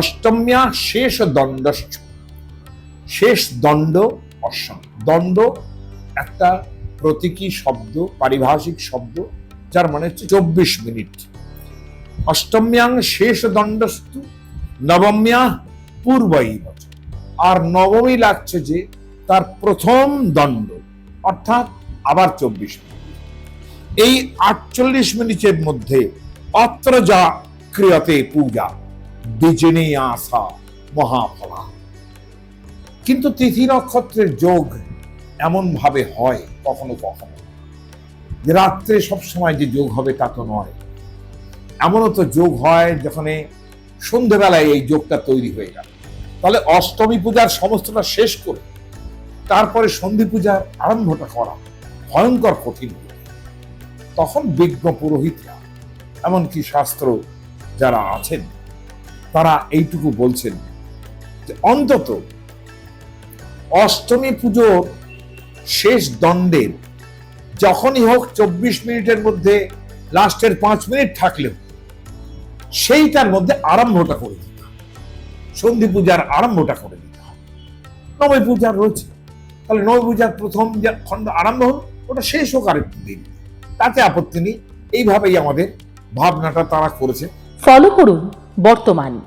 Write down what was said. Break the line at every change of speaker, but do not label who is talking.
অষ্টম্যা শেষ দণ্ডশ্চ শেষ দণ্ড অষ্টম। দণ্ড একটা প্রতীকী শব্দ, পারিভাষিক শব্দ, যার মানে হচ্ছে চব্বিশ মিনিট। অষ্টম্যাং শেষ দণ্ডস্তু নবম্যা পূর্বই আর নবমী লাগছে যে তার প্রথম দণ্ড অর্থাৎ আবার চব্বিশ মিনিট। এই আটচল্লিশ মিনিটের মধ্যে অত্র যা ক্রিয়তে পূজা বিজনে আসা মহাফলা। কিন্তু তিথি নক্ষত্রের যোগ এমন ভাবে হয় কখনো কখনো। যে রাত্রে সবসময় যে যোগ হবে তা তো নয়। এমনও তো যোগ হয় যখন সন্ধেবেলায় এই যোগটা তৈরি হয়ে গেল তাহলে অষ্টমী পূজার সমস্তটা শেষ করে তারপরে সন্ধি পূজার আরম্ভটা করা ভয়ঙ্কর কঠিন তখন বিজ্ঞ পুরোহিতরা, এমনকি শাস্ত্র যারা আছেন তারা এইটুকু বলছেন অন্তত অষ্টমী পুজোর শেষ দণ্ডের যখনই হোক চব্বিশ মিনিটের মধ্যে, লাস্টের পাঁচ মিনিট থাকলেও সেইটার মধ্যে আরম্ভটা করে দিতে সন্ধি পূজার আরম্ভটা করে দিতে হবে। নবমী পূজা রয়েছে। তাহলে নবমী পূজার প্রথম যে খণ্ড আরম্ভ হল ওটা শেষ হোক আরেকটু দিন। তাতে আপত্তি নেই। এইভাবেই আমাদের ভাবনাটা তারা করেছে।
ফলো করুন বর্তমান।